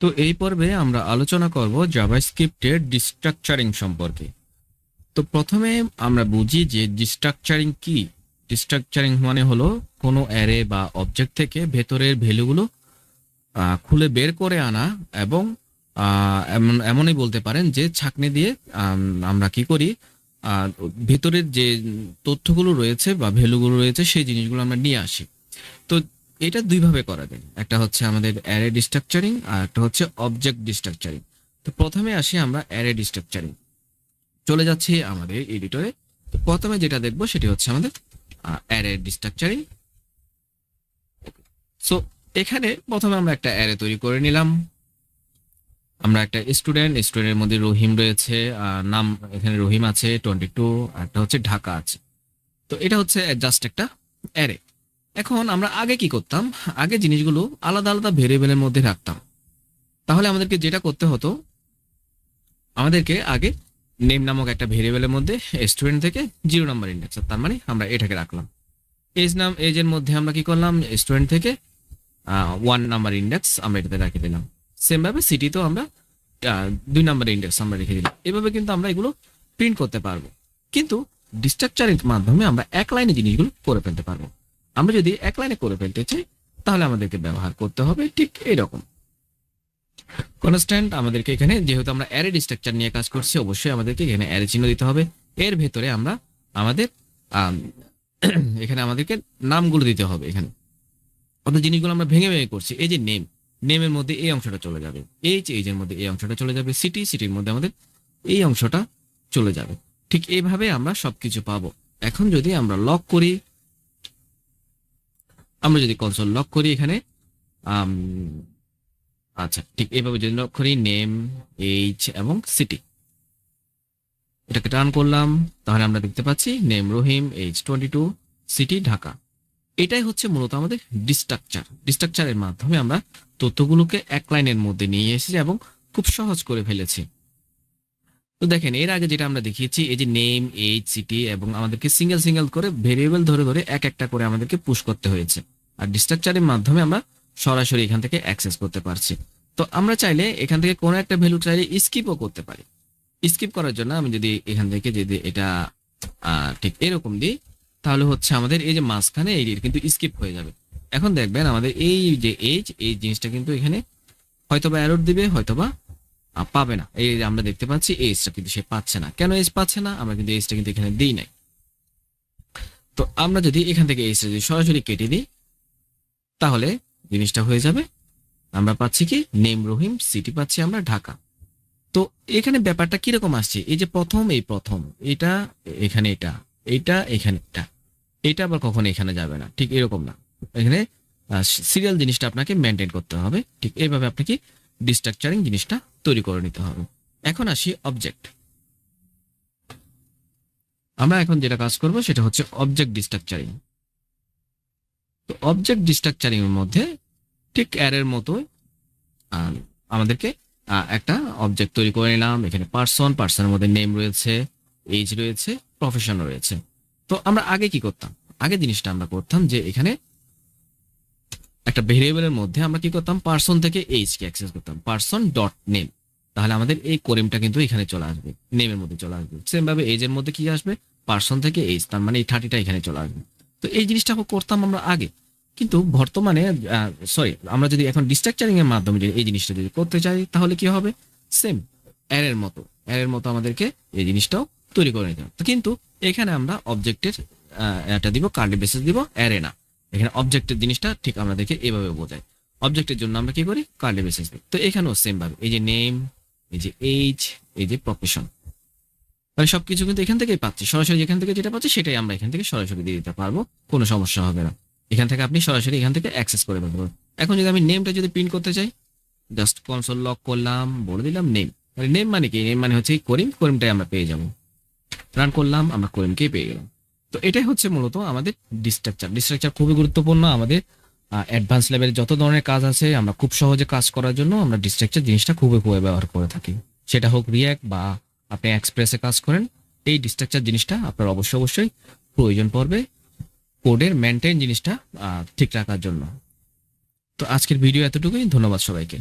তো এই পর্বে আমরা আলোচনা করব জাভাস্ক্রিপ্টের ডিস্ট্রাকচারিং সম্পর্কে। তো প্রথমে আমরা বুঝি যে ডিস্ট্রাকচারিং কি? ডিস্ট্রাকচারিং মানে হলো কোনো অ্যারে বা অবজেক্ট থেকে ভেতরের ভ্যালুগুলো খুলে বের করে আনা এবং এমন, এমনই বলতে পারেন যে ছাকনি দিয়ে আমরা কি করি? ভেতরের যে তথ্যগুলো রয়েছে বা ভ্যালুগুলো রয়েছে সেই জিনিসগুলো আমরা নিয়ে আসি। তো এটা দুইভাবে করা যায়। একটা হচ্ছে আমাদের অ্যারে ডিস্ট্রাকচারিং আর একটা হচ্ছে অবজেক্ট ডিস্ট্রাকচারিং তো প্রথমে আসি আমরা অ্যারে ডিস্ট্রাকচারিং চলে যাচ্ছি আমাদের এডিটরে প্রথমে যেটা দেখব সেটি হচ্ছে আমাদের অ্যারে ডিস্ট্রাকচারিং সো এখানে প্রথমে আমরা একটা অ্যারে তৈরি করে নিলাম। আমরা একটা স্টুডেন্ট স্টুডেন্টের মধ্যে রহিম রয়েছে নাম এখানে রহিম আছে টোয়েন্টি টু একটা হচ্ছে ঢাকা আছে। তো এটা হচ্ছে জাস্ট একটা অ্যারে এখন আমরা আগে কি করতাম? আগে জিনিসগুলো আলাদা আলাদা ভেরিয়েবলের মধ্যে রাখতাম। তাহলে আমাদেরকে যেটা করতে হতো, আমাদেরকে আগে নেম নামক একটা ভেরিয়েবলের মধ্যে স্টুডেন্ট থেকে জিরো নাম্বার ইন্ডেক্স তার মানে আমরা এটাকে রাখলাম। এজ নাম এজের মধ্যে আমরা কি করলাম? স্টুডেন্ট থেকে ওয়ান নাম্বার ইন্ডেক্স আমরা এটাতে রেখে দিলাম। সেম ভাবে সিটিতেও আমরা দুই নাম্বার ইন্ডেক্স আমরা রেখে দিলাম। এভাবে কিন্তু আমরা এগুলো প্রিন্ট করতে পারব। কিন্তু ডিস্ট্রাকচারের মাধ্যমে আমরা এক লাইনে জিনিসগুলো করে ফেলতে পারব। আমরা যদি এক লাইনে করে ফেলতে চাই, তাহলে আমাদেরকে ব্যবহার করতে হবে ঠিক এইরকম কনস্ট্যান্ট আমাদেরকে এখানে, যেহেতু আমরা অ্যারে স্ট্রাকচার নিয়ে কাজ করছি, অবশ্যই আমাদেরকে এখানে অ্যারে চিহ্ন দিতে হবে। এর ভেতরে আমরা আমাদের এখানে আমাদেরকে নামগুলো দিতে হবে এখানে। অর্থাৎ জিনিসগুলো আমরা ভেঙে ভেঙে করছি, এই যে নেম নেমের মধ্যে এই অংশটা চলে যাবে। এইচ এইচের মধ্যে এই অংশটা চলে যাবে। সিটি সিটির মধ্যে আমাদের এই অংশটা চলে যাবে। ঠিক এইভাবে আমরা সবকিছু পাবো। এখন যদি আমরা লক করি আমরা যদি কনসোল লক করি এখানে আচ্ছা ঠিক এইভাবে যদি লক করি নেম এইচ এবং সিটি এটাকে টার্ন করলাম, তাহলে আমরা দেখতে পাচ্ছি name Rahim H twenty two city Dhaka. এটাই হচ্ছে মূলত আমাদের ডিস্ট্রাকচার ডিস্ট্রাকচারের মাধ্যমে আমরা তথ্যগুলোকে এক লাইনের মধ্যে নিয়ে এসেছি এবং খুব সহজ করে ফেলেছি। তো দেখেন, এর আগে যেটা আমরা দেখিয়েছি, এই যে নেম এইচ সিটি এবং আমাদেরকে সিঙ্গেল সিঙ্গেল করে ভেরিয়েবল ধরে ধরে এক একটা করে আমাদেরকে পুশ করতে হয়েছে। আর ডিস্ট্রাকচারের মাধ্যমে আমরা সরাসরি এখান থেকে অ্যাক্সেস করতে পারছি। তো আমরা চাইলে এখান থেকে কোনো একটা ভ্যালু চাইলে স্কিপও করতে পারি। স্কিপ করার জন্য আমি যদি এখান থেকে যদি এটা ঠিক এরকম দিই, তাহলে হচ্ছে আমাদের এই যে মাঝখানে এই কিন্তু স্কিপ হয়ে যাবে। এখন দেখবেন আমাদের এই যে এইচ এই জিনিসটা কিন্তু এখানে হয়তোবা এরর দিবে, হয়তোবা পাবে না। এই আমরা দেখতে পাচ্ছি এইচটা কিন্তু সে পাচ্ছে না। কেন এইচ পাচ্ছে না? আমরা কিন্তু এইচটা কিন্তু এখানে দিই নাই। তো আমরা যদি এখান থেকে এইচটা যদি সরাসরি কেটে দিই তাহলে জিনিসটা হয়ে যাবে। আমরা পাচ্ছি কি? নেম রহিম, সিটি পাচ্ছি আমরা ঢাকা। তো এখানে ব্যাপারটা কীরকম আসছে? এই যে প্রথম, এই প্রথম। এটা এখানে এটা এইটা এখানে এটা। এটা আবার কখনো এখানে যাবে না। ঠিক এরকম না। এখানে সিরিয়াল জিনিসটা আপনাকে মেনটেন করতে হবে। ঠিক এইভাবে আপনাকে ডিস্ট্রাকচারিং জিনিসটা তৈরি করে নিতে হবে। এখন আসি অবজেক্ট আমরা এখন যেটা কাজ করব সেটা হচ্ছে অবজেক্ট ডিস্ট্রাকচারিং তো অবজেক্ট ডিস্ট্রাকচারিং এর মধ্যে ঠিক অ্যারের মতো আমাদেরকে একটা অবজেক্ট তৈরি করে নিলাম। এখানে পার্সন পার্সনের মধ্যে নেম রয়েছে এজ রয়েছে প্রফেশন রয়েছে। তো আমরা আগে কি করতাম? আগে জিনিসটা আমরা করতাম যে এখানে একটা ভেরিয়েবলের মধ্যে আমরা কি করতাম? পার্সন থেকে এইচ কে অ্যাক্সেস করতাম। পার্সন ডট নেম তাহলে আমাদের এই কোরেমটা কিন্তু এখানে চলে আসবে। নেমের মধ্যে চলে আসবে। সেম ভাবে এজ এর মধ্যে কি আসবে? পার্সন থেকে এইচ তার মানে এই থার্টিটা এখানে চলে আসবে। তো এই জিনিসটা করতাম আমরা আগে। কিন্তু বর্তমানে সরি আমরা যদি এখন ডিস্ট্রাকচারিং এর মাধ্যমে যদি এই জিনিসটা যদি করতে চাই, তাহলে কি হবে? সেম অ্যারের মতো। অ্যারের মতো আমাদেরকে এই জিনিসটাও তৈরি করে নিতে হবে। কিন্তু এখানে আমরা অবজেক্টের এটা দিব কার্লি বেসিস দিব অ্যারে না। এখানে অবজেক্টের জিনিসটা ঠিক আমাদেরকে এভাবে বোঝায়। অবজেক্টের জন্য আমরা কি করি? কার্লি বেসিস দিই। তো এখানেও সেম ভাবে। এই যে নেম এই যে এইজ এই যে প্রফেশন তাহলে সবকিছু কিন্তু এখান থেকেই পাচ্ছি। সরাসরি এখান থেকে যেটা পাচ্ছি, সেটাই আমরা এখান থেকে সরাসরি দিয়ে দিতে পারব। কোনো সমস্যা হবে না। এখান থেকে আপনি সরাসরি এখান থেকে অ্যাক্সেস করে ফেলতে এখন যদি আমি নেমটা যদি প্রিন্ট করতে চাই জাস্ট কনসোল লক করলাম, বলে দিলাম নেম নেম মানে কি? নেম মানে হচ্ছে করিম। করিমটাই আমরা পেয়ে যাব। রান করলাম, আমরা করিমকেই পেয়ে গেলাম। তো এটাই হচ্ছে মূলত আমাদের ডিস্ট্রাকচার ডিস্ট্রাকচার খুবই গুরুত্বপূর্ণ। আমাদের অ্যাডভান্স লেভেলে যত ধরনের কাজ আছে, আমরা খুব সহজে কাজ করার জন্য আমরা ডিস্ট্রাকচার জিনিসটা খুবই খুবই ব্যবহার করে থাকি। সেটা হোক রিয়াক্ট বা আপনি এক্সপ্রেসে কাজ করেন, এই ডিস্ট্রাকচার জিনিসটা আপনার অবশ্যই অবশ্যই প্রয়োজন পড়বে। কোডের মেনটেন জিনিসটা ঠিক রাখার জন্য। তো আজকের ভিডিও এতটুকুই। ধন্যবাদ সবাইকে।